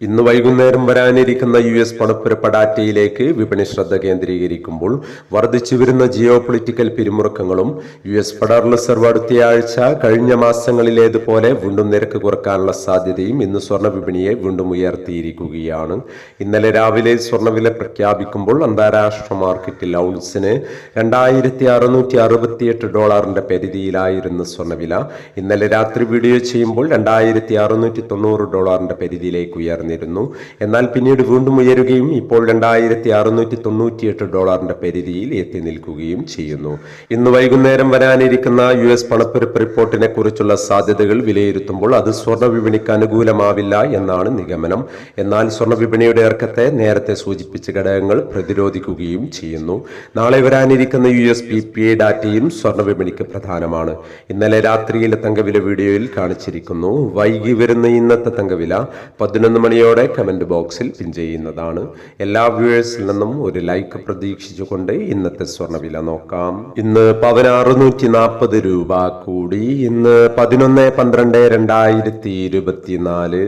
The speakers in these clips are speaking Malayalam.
ഇന്ന് വൈകുന്നേരം വരാനിരിക്കുന്ന യു എസ് പണപ്പെരുപ്പ ഡാറ്റയിലേക്ക് വിപണി ശ്രദ്ധ കേന്ദ്രീകരിക്കുമ്പോൾ വർദ്ധിച്ചു വരുന്ന ജിയോ പൊളിറ്റിക്കൽ പിരിമുറുക്കങ്ങളും യു എസ് ഫെഡറൽ റിസർവ് അടുത്തയാഴ്ച കഴിഞ്ഞ മാസങ്ങളിലേതുപോലെ വീണ്ടും നിരക്ക് കുറക്കാനുള്ള സാധ്യതയും ഇന്ന് സ്വർണ വിപണിയെ വീണ്ടും ഉയർത്തിയിരിക്കുകയാണ്. ഇന്നലെ രാവിലെ സ്വർണവില പ്രഖ്യാപിക്കുമ്പോൾ അന്താരാഷ്ട്ര മാർക്കറ്റിൽ ഔൺസിന് രണ്ടായിരത്തി അറുന്നൂറ്റി അറുപത്തിയെട്ട് ഡോളറിന്റെ പരിധിയിലായിരുന്നു സ്വർണവില. ഇന്നലെ രാത്രി വീഡിയോ ചെയ്യുമ്പോൾ രണ്ടായിരത്തി അറുന്നൂറ്റി തൊണ്ണൂറ് ഡോളറിന്റെ പരിധിയിലേക്ക് ഉയർന്നിരുന്നു എന്നാൽ പിന്നീട് വീണ്ടും ഉയരുകയും ഇപ്പോൾ രണ്ടായിരത്തി അറുന്നൂറ്റി തൊണ്ണൂറ്റിയെട്ട് ഡോളറിന്റെ പരിധിയിൽ എത്തി നിൽക്കുകയും ചെയ്യുന്നു. ഇന്ന് വൈകുന്നേരം വരാനിരിക്കുന്ന യു എസ് പണപ്പെരുപ്പ് റിപ്പോർട്ടിനെ കുറിച്ചുള്ള സാധ്യതകൾ വിലയിരുത്തുമ്പോൾ അത് സ്വർണ വിപണിക്ക് അനുകൂലമാവില്ല എന്നാണ് നിഗമനം. എന്നാൽ സ്വർണ വിപണിയുടെ ഇറക്കത്തെ നേരത്തെ സൂചിപ്പിച്ച ഘടകങ്ങൾ പ്രതിരോധിക്കുകയും ചെയ്യുന്നു. നാളെ വരാനിരിക്കുന്ന U S P P I ഡാറ്റയും സ്വർണ വിപണിക്ക് പ്രധാനമാണ്. ഇന്നലെ രാത്രിയിലെ തങ്കവില വീഡിയോയിൽ കാണിച്ചിരിക്കുന്നു. വൈകി വരുന്ന ഇന്നത്തെ തങ്കവില പതിനൊന്ന് മണിയോടെ കമന്റ് ബോക്സിൽ പിൻ ചെയ്യുന്നതാണ്. എല്ലാ വ്യൂവേഴ്സിൽ നിന്നും ഒരു ലൈക്ക് പ്രതീക്ഷിച്ചുകൊണ്ട് ഇന്നത്തെ സ്വർണവില നോക്കാം. ഇന്ന് പതിനാറ് നൂറ്റി നാൽപ്പത് രൂപ കൂടി. ഇന്ന് പതിനൊന്ന് പന്ത്രണ്ട് രണ്ടായിരത്തി ഇരുപത്തിനാല്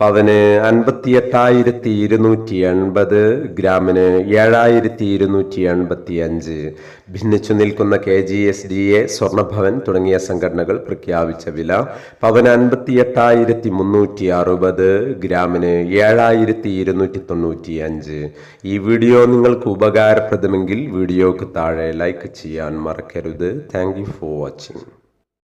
പവന് അൻപത്തി എട്ടായിരത്തി ഇരുന്നൂറ്റി എൺപത് ഗ്രാമിന് ഏഴായിരത്തി ഇരുന്നൂറ്റി എൺപത്തി അഞ്ച് ഭിന്നിച്ചു നിൽക്കുന്ന K G S D A സ്വർണഭവൻ തുടങ്ങിയ സംഘടനകൾ പ്രഖ്യാപിച്ച വില പവന് അൻപത്തി എട്ടായിരത്തി മുന്നൂറ്റി അറുപത് ഗ്രാമിന് ഏഴായിരത്തി ഇരുന്നൂറ്റി തൊണ്ണൂറ്റി അഞ്ച് ഈ വീഡിയോ നിങ്ങൾക്ക് ഉപകാരപ്രദമെങ്കിൽ വീഡിയോക്ക് താഴെ ലൈക്ക് ചെയ്യാൻ മറക്കരുത്. Thank you for watching